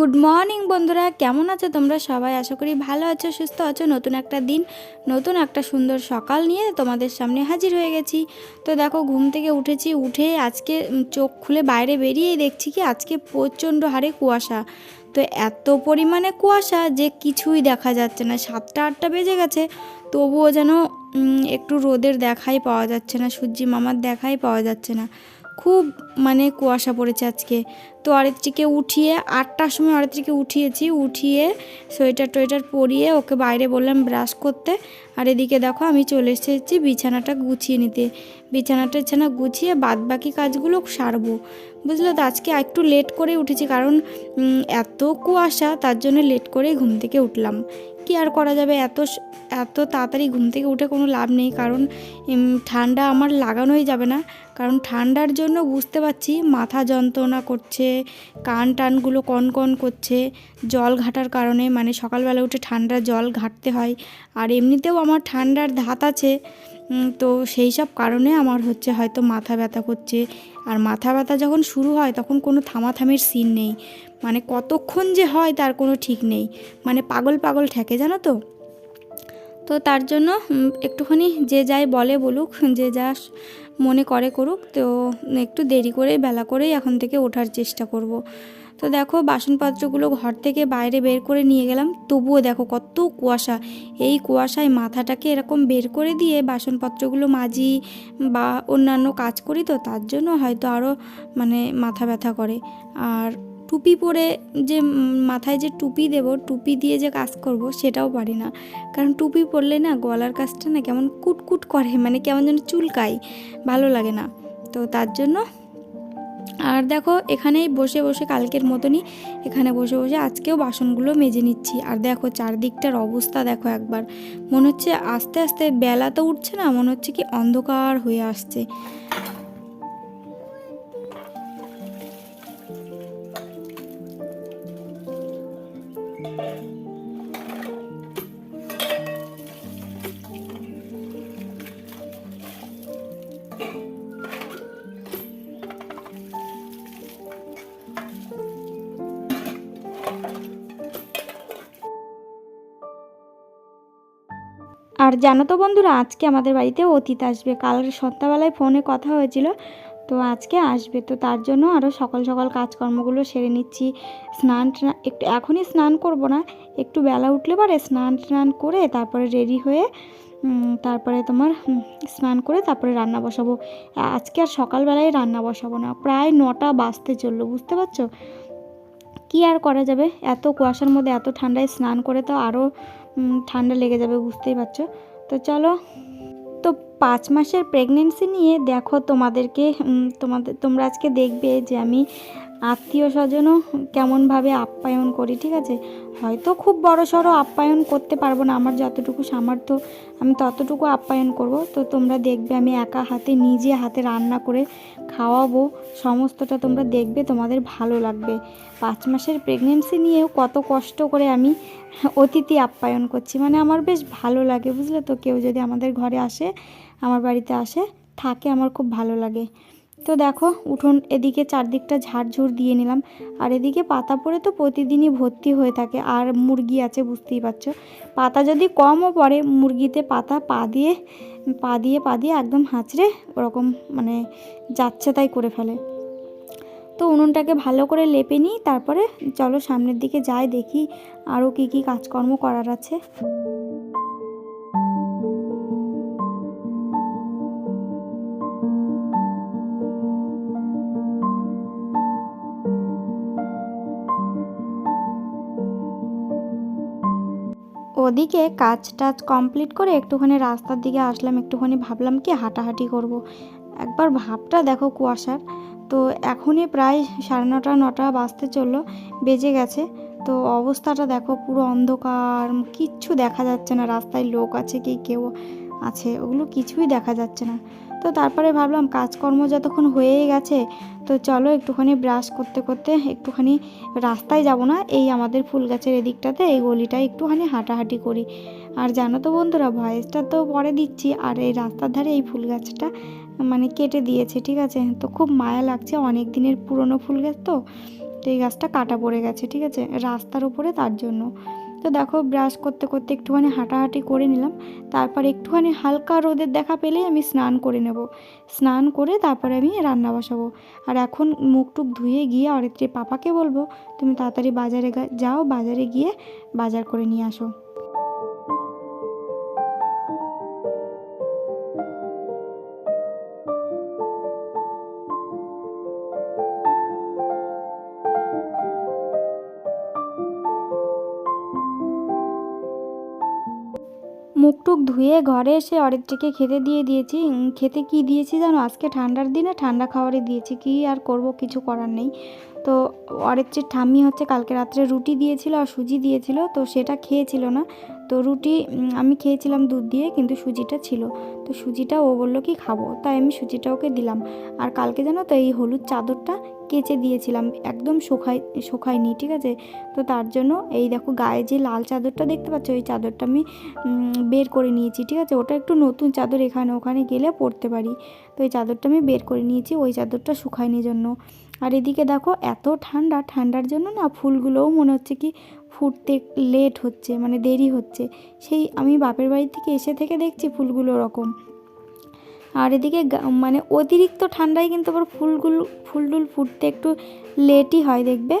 Good morning বন্ধুরা, কেমন আছো তোমরা সবাই? আশা করি ভালো আছো, সুস্থ আছো। নতুন একটা দিন, নতুন একটা সুন্দর সকাল নিয়ে তোমাদের সামনে হাজির হয়ে গেছি। তো দেখো, ঘুম থেকে উঠেছি, উঠে আজকে চোখ খুলে বাইরে বেরিয়েই দেখছি কি আজকে প্রচণ্ড হারে কুয়াশা। তো এত পরিমাণে কুয়াশা যে কিছুই দেখা যাচ্ছে না। সাতটা, আটটা বেজে গেছে, তবুও যেন একটু রোদের দেখাই পাওয়া যাচ্ছে না, সূর্যি মামার দেখাই পাওয়া যাচ্ছে না। খুব মানে কুয়াশা পড়েছে আজকে। তো অরিত্রীকে উঠিয়ে আটটার সময় অরিত্রীকে উঠিয়েছি, উঠিয়ে সোয়েটার টোয়েটার পরিয়ে ওকে বাইরে বললাম ব্রাশ করতে। আর এদিকে দেখো আমি চলে এসেছি বিছানাটা গুছিয়ে নিতে। বিছানাটা বিছানা গুছিয়ে বাদ বাকি কাজগুলো সারবো। বুঝলো তো আজকে একটু লেট করে উঠেছি কারণ এত কুয়াশা তার জন্য লেট করেই ঘুম থেকে উঠলাম। কি আর করা যাবে? এত এত তাড়াতাড়ি ঘুম থেকে উঠে কোনো লাভ নেই। কারণ ঠান্ডা আমার লাগানোই যাবে না। কারণ ঠান্ডার জন্য বুঝতে পারছি মাথা যন্ত্রণা করছে, কান টানগুলো কন কন করছে, জল ঘাটার কারণে। মানে সকালবেলা উঠে ঠান্ডা জল ঘাটতে হয়। আর এমনিতেও আমার ঠান্ডার ধাত আছে। তো সেই সব কারণে আমার হচ্ছে হয়তো মাথা ব্যথা করছে। আর মাথা ব্যথা যখন শুরু হয়, তখন কোনো থামাথামির সিন নেই। মানে কতক্ষণ যে হয়, তার কোনো ঠিক নেই। মানে পাগল পাগল ঠেকে, জানো তো? তো তার জন্য একটুখানি যে যাই বলে বলুক, যে যা মনে করে করুক, তো একটু দেরি করে বেলা করেই এখন থেকে ওঠার চেষ্টা করব। তো দেখো বাসনপত্রগুলো ঘর থেকে বাইরে বের করে নিয়ে গেলাম। তবুও দেখো কত কুয়াশা। এই কুয়াশায় মাথাটাকে এরকম বের করে দিয়ে বাসনপত্রগুলো মাজি বা অন্যান্য কাজ করি তো, তার জন্য হয়তো আরও মানে মাথা ব্যথা করে। আর টুপি পরে যে মাথায় যে টুপি দেব, টুপি দিয়ে যে কাজ করব সেটাও পারি না। কারণ টুপি পরলে না গলার কাজটা না কেমন কুটকুট করে মানে কেমন যেন চুলকায়, ভালো লাগে না। তো তার জন্য আর দেখো, এখানেই বসে বসে কালকের মতনই এখানে বসে বসে আজকেও বাসনগুলো মেজে নিচ্ছি। আর দেখো, চারদিকটার অবস্থা দেখো একবার। মনে হচ্ছে আস্তে আস্তে বেলা তো উঠছে না, মনে হচ্ছে কি অন্ধকার হয়ে আসছে। আর জানো তো বন্ধুরা, আজকে আমাদের বাড়িতে অতীত আসবে। কাল সন্ধ্যাবেলায় ফোনে কথা হয়েছিল, তো আজকে আসবে। তো তার জন্য আরও সকাল সকাল কাজকর্মগুলো সেরে নিচ্ছি। স্নান ট্না- একটু এখনই স্নান করব না, একটু বেলা উঠলে পরে স্নান টান করে তারপরে রেডি হয়ে তারপরে তোমার স্নান করে তারপরে রান্না বসাবো। আজকে আর সকালবেলায় রান্না বসাবো না, প্রায় নটা বাজতে চলল, বুঝতে পারছ? কি আর করা যাবে? এত কুয়াশার মধ্যে এত ঠান্ডায় স্নান করে তো আরও ঠান্ডা লেগে যাবে, বুঝতেই পারছ? তো চলো, তো পাঁচ মাসের প্রেগনেন্সি নিয়ে দেখো তোমাদেরকে তোমাদের, তোমরা আজকে দেখবে যে আমি আত্মীয় স্বজনও কেমনভাবে আপ্যায়ন করি, ঠিক আছে? হয়তো খুব বড় সড়ো আপ্যায়ন করতে পারব না, আমার যতটুকু সামর্থ্য আমি ততটুকু আপ্যায়ন করব। তো তোমরা দেখবে আমি একা হাতে, নিজে হাতে রান্না করে খাওয়াবো, সমস্তটা তোমরা দেখবে, তোমাদের ভালো লাগবে। পাঁচ মাসের প্রেগনেন্সি নিয়েও কত কষ্ট করে আমি অতিথি আপ্যায়ন করছি মানে আমার বেশ ভালো লাগে, বুঝলে তো? কেউ যদি আমাদের ঘরে আসে, আমার বাড়িতে আসে, থাকে, আমার খুব ভালো লাগে। তো দেখো, উঠোন এদিকে চারদিকটা ঝাড়ঝুড় দিয়ে নিলাম। আর এদিকে পাতা পড়ে তো প্রতিদিনই ভর্তি হয়ে থাকে, আর মুরগি আছে, বুঝতেই পারছ। পাতা যদি কমও পড়ে, মুরগিতে পাতা পা দিয়ে পা দিয়ে পা দিয়ে একদম হাঁচড়ে ওরকম মানে যাচ্ছে তাই করে ফেলে। তো উনুনটাকে ভালো করে লেপে নিই, তারপরে চলো সামনের দিকে যাই, দেখি আরও কি কি কাজকর্ম করার আছে। ওদিকে কাজ টাজ কমপ্লিট করে একটুখানি রাস্তার দিকে আসলাম, একটুখানি ভাবলাম কি হাঁটাহাঁটি করব। একবার ভাবটা দেখো কুয়াশার। তো এখনই প্রায় সাড়ে নটা নটা বাজতে চলল, বেজে গেছে। তো অবস্থাটা দেখো পুরো অন্ধকার, কিচ্ছু দেখা যাচ্ছে না, রাস্তায় লোক আছে কি কেউ আছে, ওগুলো কিছুই দেখা যাচ্ছে না। তো তারপরে ভাবলাম কাজকর্ম যতক্ষণ হয়েই গেছে, তো চলো একটুখানি ব্রাশ করতে করতে একটুখানি রাস্তায় যাব না, এই আমাদের ফুল গাছের এদিকটাতে এই গলিটায় একটুখানি হাঁটাহাঁটি করি। আর জানো তো বন্ধুরা, ভয়েসটা তো পরে দিচ্ছি, আর এই রাস্তার ধারে এই ফুল গাছটা মানে কেটে দিয়েছে, ঠিক আছে? তো খুব মায়া লাগছে, অনেক দিনের পুরনো ফুল গাছ তো তো এই গাছটা কাটা পড়ে গেছে, ঠিক আছে? রাস্তার উপরে তার জন্য। তো দেখো ব্রাশ করতে করতে একটুখানি হাঁটাহাঁটি করে নিলাম। তারপর একটুখানি হালকা রোদের দেখা পেলেই আমি স্নান করে নেব। স্নান করে তারপরে আমি রান্না বসাবো। আর এখন মুখ টুক ধুয়ে গিয়ে অরিত্রী পাপাকে বলব, তুমি তাড়াতাড়ি বাজারে যাও, বাজারে গিয়ে বাজার করে নিয়ে আসো। মুখ টুক ধুয়ে ঘরে এসে অরিত্রীকে খেতে দিয়ে দিয়েছি। খেতে কি দিয়েছি জানো? আজকে ঠান্ডার দিনে ঠান্ডা খাবারই দিয়েছি। কি আর করব? কিছু করার নেই। তো অরিত্রীর ঠাম্মি হচ্ছে কালকে রাত্রে রুটি দিয়েছিল আর সুজি দিয়েছিল। তো সেটা খেয়েছিল না। তো রুটি আমি খেয়েছিলাম দুধ দিয়ে, কিন্তু সুজিটা ছিল। তো সুজিটা ও বলল কি, খাব। তাই আমি সুজিটা ওকে দিলাম। আর কালকে জানো তো এই হলুদ চাদরটা কেচে দিয়েছিলাম, একদম শুকাই শুকায়নি, ঠিক আছে? তো তার জন্য এই দেখো গায়ে যে লাল চাদরটা দেখতে পাচ্ছ ওই চাদরটা আমি বের করে নিয়েছি, ঠিক আছে? ওটা একটু নতুন চাদর এখানে, ওখানে গেলে পরতে পারি। তো এই চাদরটা আমি বের করে নিয়েছি, ওই চাদরটা শুকায়নি জন্য। আর এদিকে দেখো এত ঠান্ডা, ঠান্ডার জন্য না ফুলগুলোও মনে হচ্ছে কি ফুটতে লেট হচ্ছে মানে দেরি হচ্ছে। সেই আমি বাপের বাড়ি থেকে এসে থেকে দেখছি ফুলগুলো ওরকম। আর এদিকে মানে অতিরিক্ত ঠান্ডায় কিন্তু আবার ফুলগুলো ফুল টুল ফুটতে একটু লেটই হয় দেখবে।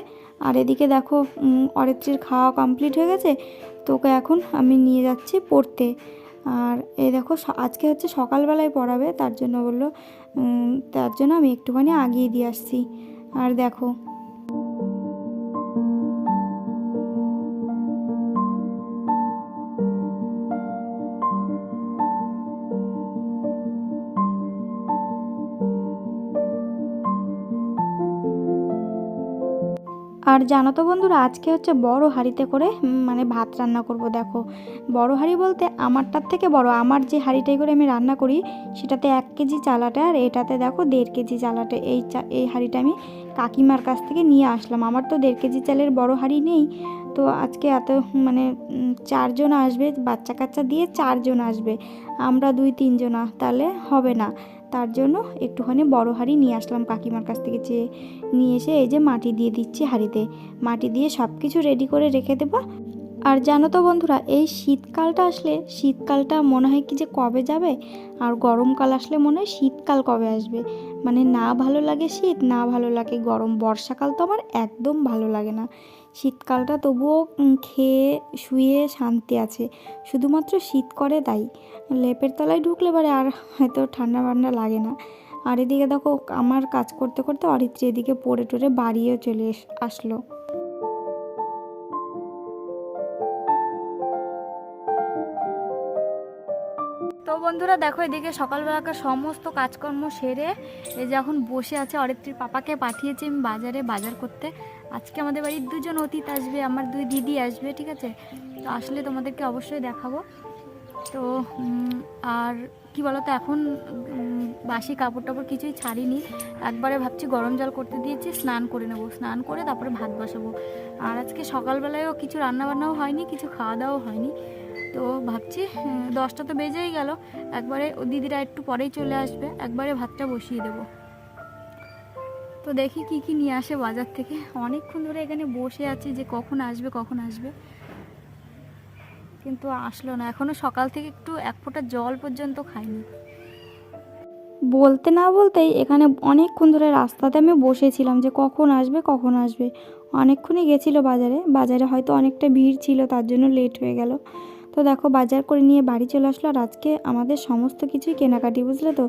আর এদিকে দেখো অরিত্রীর খাওয়া কমপ্লিট হয়ে গেছে, তোকে এখন আমি নিয়ে যাচ্ছি পড়তে। আর এই দেখো আজকে হচ্ছে সকালবেলায় পড়াবে, তার জন্য বলল তার জন্য আমি একটুখানি আগিয়ে দিয়ে আসছি। আর দেখো আর জানো তো বন্ধুরা, আজকে হচ্ছে বড় হাঁড়িতে করে মানে ভাত রান্না করব, দেখো। বড় হাঁড়ি বলতে আমারটার থেকে বড়, আমার যে হাঁড়িটাই করে আমি রান্না করি, সেটাতে এক কেজি চালাটা, আর এটাতে দেখো দেড় কেজি চালাটা। এই চা, এই হাঁড়িটা আমি কাকিমার কাছ থেকে নিয়ে আসলাম। আমার তো দেড় কেজি চালের বড় হাঁড়ি নেই, তো আজকে এত মানে চারজন আসবে, বাচ্চা কাচ্চা দিয়ে চারজন আসবে। আমরা দুই তিনজনা, তাহলে হবে না। তার জন্য একটুখানি বড় হাঁড়ি নিয়ে আসলাম কাকিমার কাছ থেকে চেয়ে নিয়ে এসে এই যে মাটি দিয়ে দিচ্ছি হাঁড়িতে। মাটি দিয়ে সব কিছু রেডি করে রেখে দেবো। আর জানো তো বন্ধুরা, এই শীতকালটা আসলে, শীতকালটা মনে হয় কি যে কবে যাবে? আর গরমকাল আসলে মনে হয় শীতকাল কবে আসবে? মানে না ভালো লাগে শীত, না ভালো লাগে গরম। বর্ষাকাল তো আমার একদম ভালো লাগে না। শীতকালটা তবুও খেয়ে, শুয়ে শান্তি আছে। শুধুমাত্র শীত করে তাই। লেপের তলায় ঢুকলে পরে আর হয়তো ঠান্ডা ঠান্ডা লাগে না। আর এদিকে দেখো, আমার কাজ করতে করতে অরিত্রী এদিকে পড়ে টরে বাড়িও চলে আসলো। তো বন্ধুরা দেখো, এদিকে সকালবেলাকার সমস্ত কাজকর্ম সেরে এই যে এখন বসে আছে অরিত্রীর পাপাকে পাঠিয়েছি আমি বাজারে, বাজার করতে। আজকে আমাদের বাড়ির দুজন অতীত আসবে, আমার দুই দিদি আসবে, ঠিক আছে? তো আসলে তোমাদেরকে অবশ্যই দেখাবো। তো আর কি বলতো, এখন বাসি কাপড় টাপড় কিছুই ছাড়িনি। একবারে ভাবছি গরম জল করতে দিয়েছি, স্নান করে নেব। স্নান করে তারপরে ভাত বসাবো। আর আজকে সকালবেলায়ও কিছু রান্না বান্নাও হয়নি, কিছু খাওয়া দাওয়াও হয়নি। তো ভাবছি দশটা তো বেজেই গেল, একবারে দিদিরা একটু পরেই চলে আসবে, একবারে ভাতটা বসিয়ে দেবো। তো দেখি কি কি নিয়ে আসে বাজার থেকে। অনেকক্ষণ ধরে এখানে বসে আছি যে কখন আসবে কখন আসবে। কিন্তু আসলো না। এখনও সকাল থেকে একটু এক ফোঁটা জল পর্যন্ত খাইনি। বলতে না বলতেই এখানে অনেকক্ষণ ধরে রাস্তাতে আমি বসেছিলাম যে কখন আসবে কখন আসবে। অনেকক্ষণই গেছিল বাজারে। বাজারে হয়তো অনেকটা ভিড় ছিল, তার জন্য লেট হয়ে গেল। তো দেখো, বাজার করে নিয়ে বাড়ি চলে আসলো। আর আজকে আমাদের সমস্ত কিছুই কেনাকাটি, বুঝলে তো?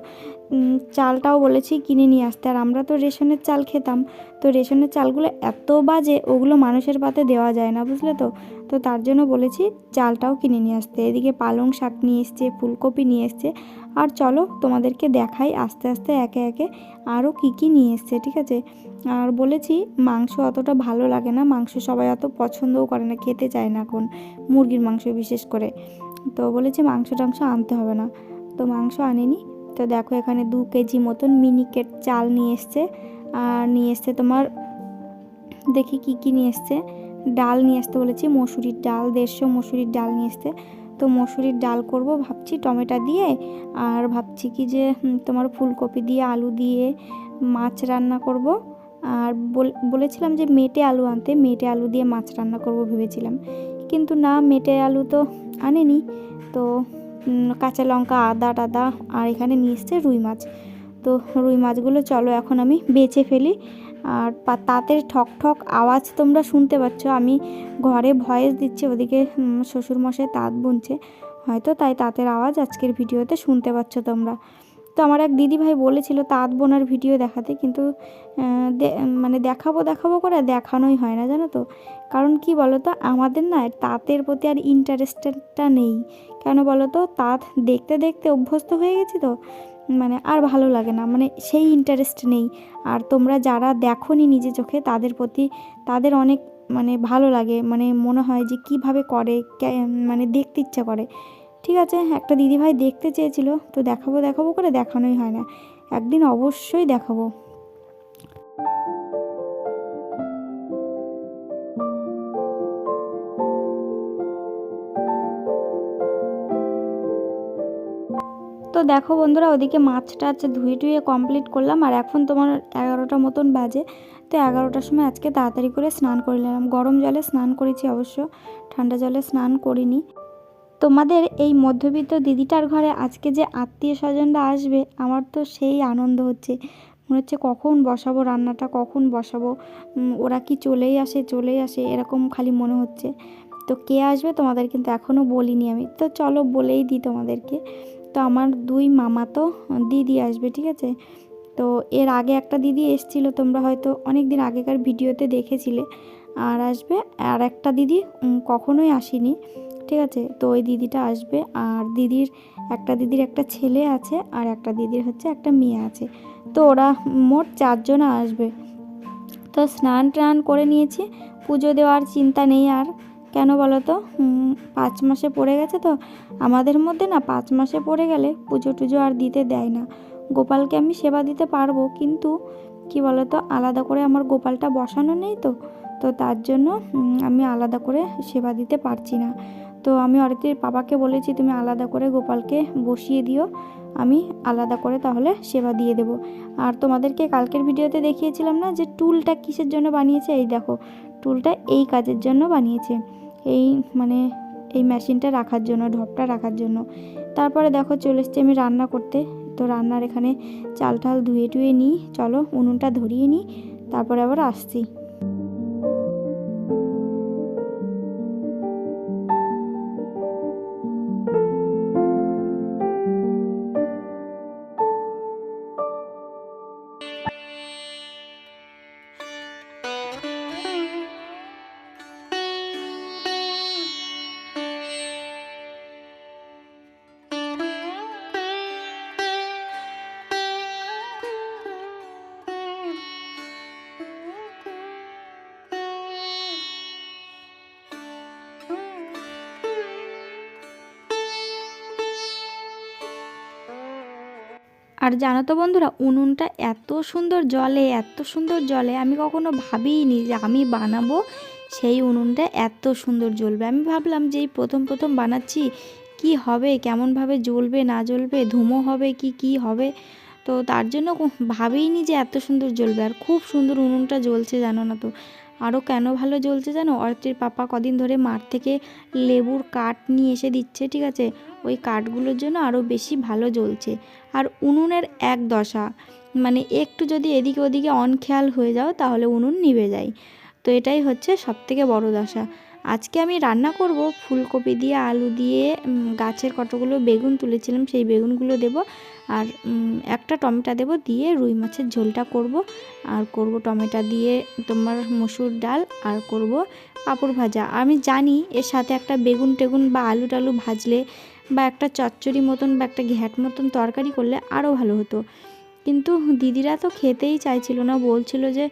চালটাও বলেছি কিনে নিয়ে আসতে। আর আমরা তো রেশনের চাল খেতাম। তো রেশনের চালগুলো এত বাজে, ওগুলো মানুষের পাতে দেওয়া যায় না, বুঝলে তো? তো তার জন্য বলেছি চালটাও কিনে নিয়ে আসতে। এদিকে পালং শাক নিয়ে এসছে, ফুলকপি নিয়ে এসছে। আর চলো তোমাদেরকে দেখাই আস্তে আস্তে, একে একে আরও কী কী নিয়ে এসছে, ঠিক আছে? আর বলেছি মাংস অতটা ভালো লাগে না, মাংস সবাই অত পছন্দও করে না, খেতে চায় না এখন মুরগির মাংস বিশেষ করে। তো বলেছি মাংস টাংস আনতে হবে না। তো মাংস আনেনি তো দেখো এখানে দু কেজি মতন মিনিকেট চাল নিয়ে এসছে। আর নিয়ে এসছে তোমার, দেখি কি কি নিয়ে এসছে। ডাল নিয়ে আসতে বলেছি, মসুরির ডাল, দেড়শো মসুরির ডাল নিয়ে এসছে। তো মসুরির ডাল করব ভাবছি টমেটো দিয়ে, আর ভাবছি কি যে তোমার ফুলকপি দিয়ে, আলু দিয়ে মাছ রান্না করব। আর বল- বলেছিলাম যে মেটে আলু আনতে, মেটে আলু দিয়ে মাছ রান্না করব ভেবেছিলাম। কিন্তু না, মেটে আলু তো আনেনি। তো কাঁচা লঙ্কা, আদা টাদা আর এখানে নিয়ে এসছে রুই মাছ। তো রুই মাছগুলো চলো এখন আমি বেছে ফেলি। আর তাঁতের ঠক ঠক আওয়াজ তোমরা শুনতে পাচ্ছ। আমি ঘরে ভয়েস দিচ্ছে, ওদিকে শ্বশুরমশাই তাঁত বুনছে। হয়তো তাই তাঁতের আওয়াজ আজকের ভিডিওতে শুনতে পাচ্ছ তোমরা। তো আমার এক দিদি ভাই বলেছিল তাঁত বোনার ভিডিও দেখাতে, কিন্তু মানে দেখাবো দেখাবো করে দেখানোই হয় না, জানো তো। কারণ কি বলো তো আমাদের না তাঁতের প্রতি আর ইন্টারেস্টেডটা নেই। কেন বলো তো? তাঁত দেখতে দেখতে অভ্যস্ত হয়ে গেছি তো। মানে আর ভালো লাগে না। মানে সেই ইন্টারেস্ট নেই। আর তোমরা যারা দেখোনি নিজে চোখে, তাদের প্রতি তাদের অনেক মানে ভালো লাগে। মানে মনে হয় যে কীভাবে করে মানে দেখতে ইচ্ছা করে। ঠিক আছে, একটা দিদিভাই দেখতে চেয়েছিল। তো দেখাবো দেখাবো করে দেখানোই হয় না। একদিন অবশ্যই দেখাবো। দেখো বন্ধুরা, ওদিকে মাছ টাছ ধুয়ে টুয়ে কমপ্লিট করলাম, আর এখন তোমার এগারোটা মতন বাজে। তো এগারোটার সময় আজকে তাড়াতাড়ি করে স্নান করে নিলাম। গরম জলে স্নান করেছি অবশ্য, ঠান্ডা জলে স্নান করিনি। তোমাদের এই মধ্যবিত্ত দিদিটার ঘরে আজকে যে আত্মীয় স্বজনরা আসবে, আমার তো সেই আনন্দ হচ্ছে। মনে হচ্ছে কখন বসাবো রান্নাটা, কখন বসাবো ওরা কি চলেই আসে চলেই আসে, এরকম খালি মনে হচ্ছে। তো কে আসবে তোমাদের কিন্তু এখনও বলিনি আমি। তো চলো বলেই দিই তোমাদেরকে। তো আমার দুই মামা তো দিদি আসবে, ঠিক আছে? তো এর আগে একটা দিদি এসছিল, তোমরা হয়তো অনেক দিন আগেকার ভিডিওতে দেখেছিলে। আর আসবে, আর একটা দিদি কখনোই আসেনি, ঠিক আছে? তো ওই দিদিটা আসবে, আর দিদির, একটা দিদির একটা ছেলে আছে, আর একটা দিদির হচ্ছে একটা মেয়ে আছে। তো ওরা মোট চারজন আসবে। তো স্নান টান করে নিয়েছি, পুজো দেওয়ার চিন্তা নেই আর। কেন বলো তো? পাঁচ মাসে পড়ে গেছে তো। আমাদের মধ্যে না পাঁচ মাসে পড়ে গেলে পুজো টুজো আর দিতে দেয় না। গোপালকে আমি সেবা দিতে পারব, কিন্তু কি বলো তো, আলাদা করে আমার গোপালটা বসানো নেই তো। তো তার জন্য আমি আলাদা করে সেবা দিতে পারছি না। তো আমি অরিতির বাবাকে বলেছি, তুমি আলাদা করে গোপালকে বসিয়ে দিও। আমি আলাদা করে তাহলে সেবা দিয়ে দেব। আর তোমাদেরকে কালকের ভিডিওতে দেখিয়েছিলাম না যে টুলটা কিসের জন্য বানিয়েছে? এই দেখো, টুলটা এই কাজের জন্য বানিয়েছে। এই মানে এই মেশিনটা রাখার জন্য, ঢপটা রাখার জন্য। তারপরে দেখো চলে এসছি আমি রান্না করতে। তো রান্নার এখানে চাল টাল ধুয়ে টুয়ে নিই। চলো উনুনটা ধরিয়ে নিই। তারপরে আবার আসছি। আর জানো তো বন্ধুরা, উনুনটা এত সুন্দর জলে, এত সুন্দর জলে, আমি কখনো ভাবিনি যে আমি বানাবো সেই উনুনটা এত সুন্দর জ্বলবে। আমি ভাবলাম যে এই প্রথম প্রথম বানাচ্ছি, কি হবে, কেমনভাবে জ্বলবে, না জ্বলবে, ধুমো হবে কি কি হবে? তো তার জন্য ভাবিনি যে এত সুন্দর জ্বলবে, আর খুব সুন্দর উনুনটা জ্বলছে জানো না তো। আরও কেন ভালো জ্বলছে জানো? অর্থের পাপা কদিন ধরে মাঠ থেকে লেবুর কাঠ নিয়ে এসে দিচ্ছে, ঠিক আছে? ওই কাঠগুলোর জন্য আরও বেশি ভালো জ্বলছে। আর উনুনের এক দশা মানে একটু যদি এদিকে ওদিকে অনখেয়াল হয়ে যাও, তাহলে উনুন নিভে যায়। তো এটাই হচ্ছে সবথেকে বড় দশা। আজকে আমি রান্না করব ফুলকপি দিয়ে, আলু দিয়ে গাছের কতগুলো বেগুন তুলেছিলাম সেই বেগুনগুলো দেব আর একটা টমেটো দেব দিয়ে রুই মাছের ঝোলটা করব আর করব টমেটো দিয়ে তোমার মসুর ডাল আর করব পাঁপড় ভাজা। আমি জানি এর সাথে একটা বেগুন টেগুন বা আলু টালু ভাজলে বা একটা চচ্চড়ি মতন বা একটা ঘ্যাট মতন তরকারি করলে আরও ভালো হতো। কিন্তু দিদিরা তো খেতেই চাইছিল না, বলছিল যে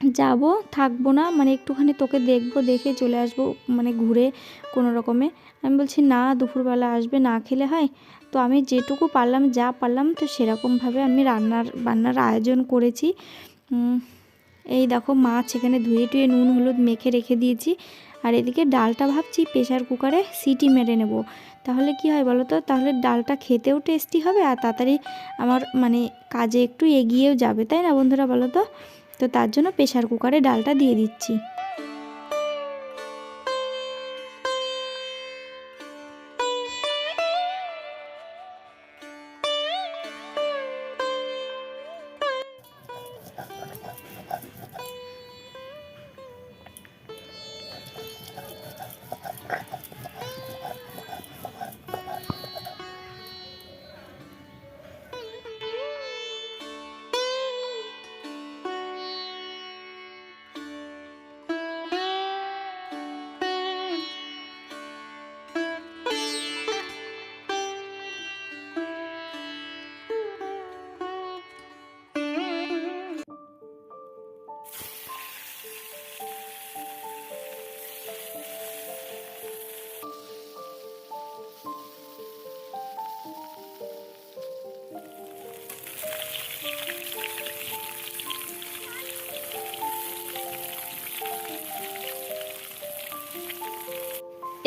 যাব, থাকব না মানে একটুখানি তোকে দেখব, দেখে চলে আসব মানে ঘুরে কোনো রকমে। আমি বলছি, না, দুপুরবেলা আসবে, না খেলে হয়? তো আমি যেটুকু পারলাম, যা পারলাম, তো সেরকমভাবে আমি রান্নার, বান্নার আয়োজন করেছি। এই দেখো, মাছ এখানে ধুয়ে টুয়ে নুন, হলুদ মেখে রেখে দিয়েছি। আর এদিকে ডালটা ভাবছি প্রেশার কুকারে সিটি মেরে নেব। তাহলে কি হয় বলো তো? তাহলে ডালটা খেতেও টেস্টি হবে আর তাড়াতাড়ি আমার মানে কাজে একটু এগিয়েও যাবে, তাই না বন্ধুরা বলো তো? তো তার জন্য প্রেশার কুকারে ডালটা দিয়ে দিচ্ছি।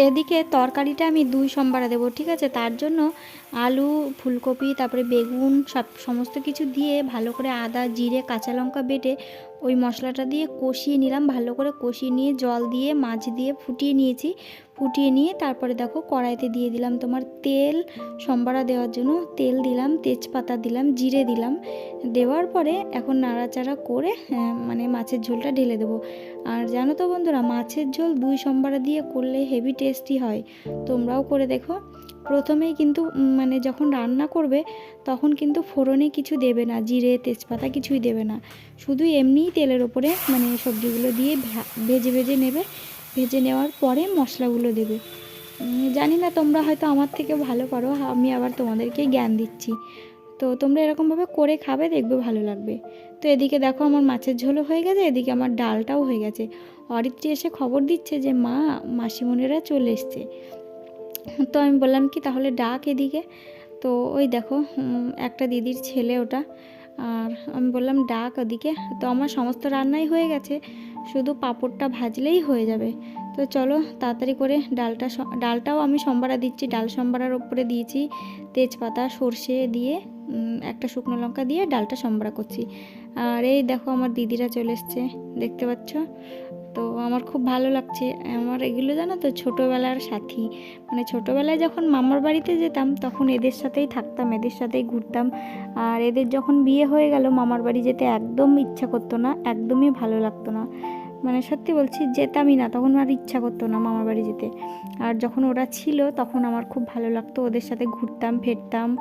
এদিকে তরকারিটা আমি দুই সোমবার দেবো, ঠিক আছে? তার জন্য আলু, ফুলকপি, তারপরে বেগুন, সব সমস্ত কিছু দিয়ে ভালো করে আদা, জিরে, কাঁচা লঙ্কা বেটে ওই মশলাটা দিয়ে কষিয়ে নিলাম, ভালো করে কষিয়ে নিয়ে জল দিয়ে, মাছ দিয়ে ফুটিয়ে নিয়েছি। ফুটিয়ে নিয়ে তারপরে দেখো কড়াইতে দিয়ে দিলাম তোমার তেল, সম্বারা দেওয়ার জন্য তেল দিলাম, তেজপাতা দিলাম, জিরে দিলাম। দেওয়ার পরে এখন নাড়াচাড়া করে মানে মাছের ঝোলটা ঢেলে দেবো। আর জানো তো বন্ধুরা, মাছের ঝোল দুই সম্বারা দিয়ে করলে হেভি টেস্টি হয়। তোমরাও করে দেখো। প্রথমেই কিন্তু মানে যখন রান্না করবে, তখন কিন্তু ফোড়নে কিছু দেবে না, জিরে, তেজপাতা কিছুই দেবে না। শুধু এমনিই তেলের ওপরে মানে সবজিগুলো দিয়ে ভেজে ভেজে নেবে। ভেজে নেওয়ার পরে মশলাগুলো দেবে। জানি না তোমরা হয়তো আমার থেকে ভালো পারো, আমি আবার তোমাদেরকে জ্ঞান দিচ্ছি। তো তোমরা এরকমভাবে করে খাবে, দেখবে ভালো লাগবে। তো এদিকে দেখো আমার মাছের ঝোলও হয়ে গেছে, এদিকে আমার ডালটাও হয়ে গেছে। অরিত্রী এসে খবর দিচ্ছে যে, মা, মাসিমণিরা চলে এসছে। তো আমি বললাম কি, তাহলে ডাক এদিকে। তো ওই দেখো একটা দিদির ছেলে ওটা। আর আমি বললাম, ডাক ওদিকে। তো আমার সমস্ত রান্নাই হয়ে গেছে। শুধু পাঁপড়টা ভাজলেই হয়ে যাবে। তো চলো, তাড়াতাড়ি করে ডালটা ডালটাও আমি সম্বারা দিচ্ছি। ডাল সম্বারার ওপরে দিয়েছি তেজপাতা, সর্ষে দিয়ে একটা শুকনো লঙ্কা দিয়ে ডালটা সম্বারা করছি। আর এই দেখো, আমার দিদিরা চলে এসছে। দেখতে পাচ্ছ? তো আমার খুব ভালো লাগছে। আমার এগুলো জানো তো, ছোটোবেলার সাথী। মানে ছোটোবেলায় যখন মামার বাড়িতে যেতাম, তখন এদের সাথেই থাকতাম, এদের সাথেই ঘুরতাম। আর এদের যখন বিয়ে হয়ে গেল, মামার বাড়ি যেতে একদম ইচ্ছা করতো না, একদমই ভালো লাগতো না। মানে সত্যি বলছি, যেতামই না, তখন আর ইচ্ছা করতো না মামার বাড়ি যেতে। আর যখন ওরা ছিল, তখন আমার খুব ভালো লাগতো, ওদের সাথে ঘুরতাম, ফিরতাম।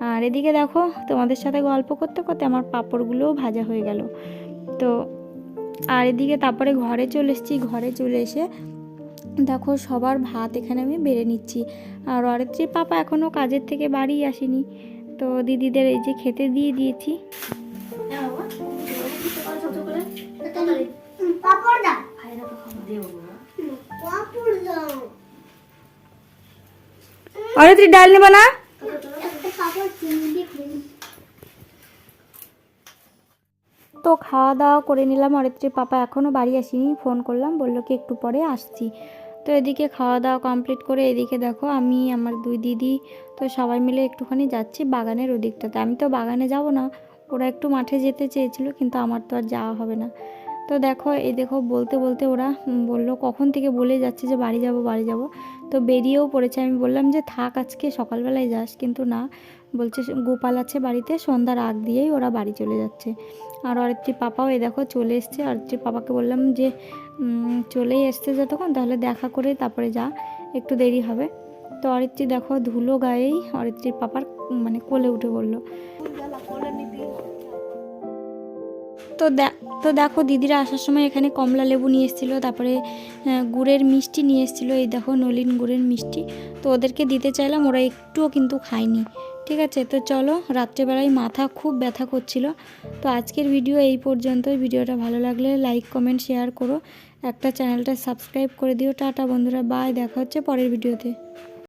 আর এদিকে দেখো, তোমাদের সাথে গল্প করতে করতে আমার পাঁপড়গুলোও ভাজা হয়ে গেল। তো আর এদিকে তারপরে ঘরে চলে এসেছি ঘরে চলে এসে দেখো সবার ভাত এখানে আমি বেড়ে নিচ্ছি। আর অরিত্রীর পাপা এখনও কাজের থেকে বাড়ি আসেনি। তো দিদিদের এই যে খেতে দিয়ে দিয়েছি। পাপড় দাও। পাপড় অরিত্রী ডাল নেবা না একটা পাপড় চিনি দিয়ে খেয়ে নিই। তো খাওয়া দাওয়া করে নিলাম। অরিত্রীর পাপা এখনও বাড়ি আসেনি। ফোন করলাম, বলল কি একটু পরে আসছি। তো এদিকে খাওয়া দাওয়া কমপ্লিট করে এদিকে দেখো আমি, আমার দুই দিদি, তো সবাই মিলে একটুখানি যাচ্ছি বাগানের ওদিকটাতে। আমি তো বাগানে যাব না, ওরা একটু মাঠে যেতে চেয়েছিল, কিন্তু আমার তো আর যাওয়া হবে না। তো দেখো, এই দেখো বলতে বলতে ওরা বলল কখন থেকে বলে যাচ্ছে যে বাড়ি যাব বাড়ি যাব। তো বেরিয়েও পড়েছে। আমি বললাম যে থাক আজকে সকালবেলায় যাস, কিন্তু না বলছে, গোপাল আছে বাড়িতে, সন্ধ্যার আগ দিয়েই ওরা বাড়ি চলে যাচ্ছে। আর অরিত্রীর পাপাও এই দেখো চলে এসছে। অরিত্রীর পাপাকে বললাম যে চলেই এসছে যতক্ষণ, তাহলে দেখা করে তারপরে যা, একটু দেরি হবে। তো অরিত্রী দেখো ধুলো গায়েই অরিত্রীর পাপার মানে কোলে উঠে পড়ল। তো তো দেখো দিদিরা আসার সময় এখানে কমলা লেবু নিয়ে এসেছিল, তারপরে গুড়ের মিষ্টি নিয়ে এসেছিল, এই দেখো নলিন গুড়ের মিষ্টি। তো ওদেরকে দিতে চাইলাম, ওরা একটুও কিন্তু খায়নি। ঠিক আছে, তো চলো রাত্রেবেলায় মাথা খুব ব্যথা করছিল। তো আজকের ভিডিও এই পর্যন্তই। ভিডিওটা ভালো লাগলে লাইক কমেন্ট শেয়ার করো। একটা চ্যানেলটা সাবস্ক্রাইব করে দিও। টাটা বন্ধুরা বাই দেখা হচ্ছে পরের ভিডিওতে।